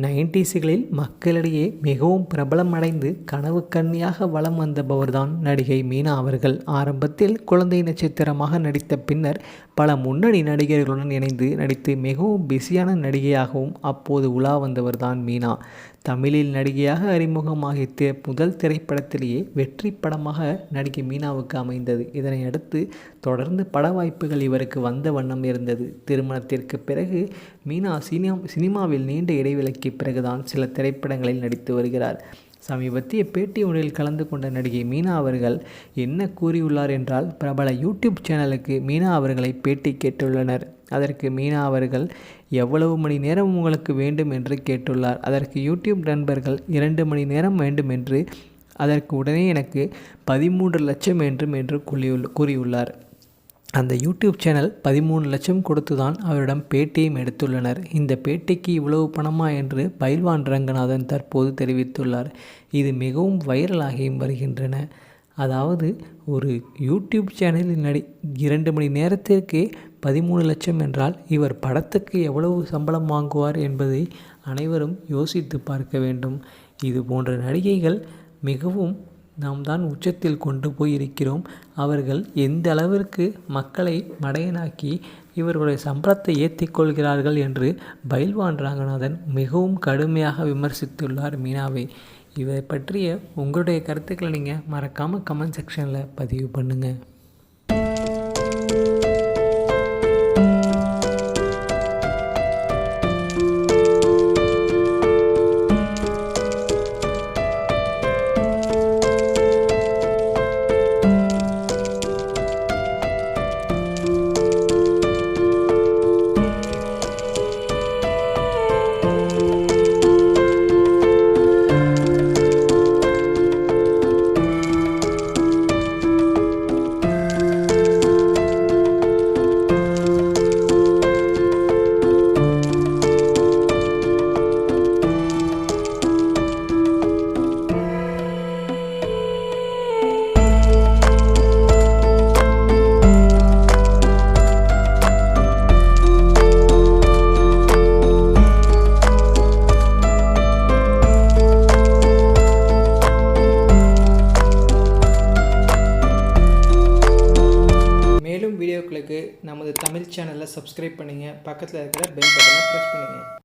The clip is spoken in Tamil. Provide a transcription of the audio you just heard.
நைன்டிஸுகளில் மக்களிடையே மிகவும் பிரபலமடைந்து கனவு கன்னியாக வலம் வந்தபவர்தான் நடிகை மீனா அவர்கள். ஆரம்பத்தில் குழந்தை நட்சத்திரமாக நடித்த பின்னர் பல முன்னணி நடிகர்களுடன் இணைந்து நடித்து மிகவும் பிஸியான நடிகையாகவும் அப்போது உலா வந்தவர் தான் மீனா. தமிழில் நடிகையாக அறிமுகமாகிய முதல் திரைப்படத்திலேயே வெற்றி படமாக நடிகை மீனாவுக்கு அமைந்தது. இதனை அடுத்து தொடர்ந்து பட வாய்ப்புகள் இவருக்கு வந்த வண்ணம் இருந்தது. திருமணத்திற்கு பிறகு மீனா சினிமா சினிமாவில் நீண்ட இடைவெளிக்கு பிறகுதான் சில திரைப்படங்களில் நடித்து வருகிறார். சமீபத்திய பேட்டி ஒன்றில் கலந்து கொண்ட நடிகை மீனா அவர்கள் என்ன கூறியுள்ளார் என்றால் பிரபல யூடியூப் சேனலுக்கு மீனா அவர்களை பேட்டி கேட்டுள்ளனர். அதற்கு மீனா அவர்கள் எவ்வளவு மணி நேரம் உங்களுக்கு வேண்டும்? என்று கேட்டுள்ளார். அதற்கு யூடியூப் நண்பர்கள் இரண்டு மணி நேரம் வேண்டும் என்று அதற்கு உடனே எனக்கு பதிமூன்று லட்சம் வேண்டும் என்று கூறியுள் கூறியுள்ளார். அந்த யூடியூப் சேனல் பதிமூணு லட்சம் கொடுத்து தான் அவரிடம் பேட்டியும் எடுத்துள்ளனர். இந்த பேட்டிக்கு இவ்வளவு பணமா என்று பைல்வான் ரங்கநாதன் தற்போது தெரிவித்துள்ளார். இது மிகவும் வைரலாகியும் வருகின்றன. அதாவது ஒரு யூடியூப் சேனலில் நடி இரண்டு மணி நேரத்திற்கு பதிமூணு லட்சம் என்றால் இவர் படத்துக்கு எவ்வளவு சம்பளம் வாங்குவார் என்பதை அனைவரும் யோசித்து பார்க்க வேண்டும். இது போன்ற நடிகைகள் மிகவும் நாம் தான் உச்சத்தில் கொண்டு போய் இருக்கிறோம் அவர்கள் எந்த அளவிற்கு மக்களை மடையனாக்கி இவர்களுடைய சம்பளத்தை ஏற்றிக்கொள்கிறார்கள் என்று பைல்வான் ரங்கநாதன் மிகவும் கடுமையாக விமர்சித்துள்ளார் மீனாவை. இதை பற்றிய உங்களுடைய கருத்துக்களை நீங்கள் மறக்காமல் கமெண்ட் செக்ஷனில் பதிவு பண்ணுங்கள் நமது தமிழ் சேனலை சப்ஸ்கிரைப் பண்ணுங்கள் பக்கத்தில் இருக்கிற பெல் பட்டனை ப்ரெஸ் பண்ணுங்கள்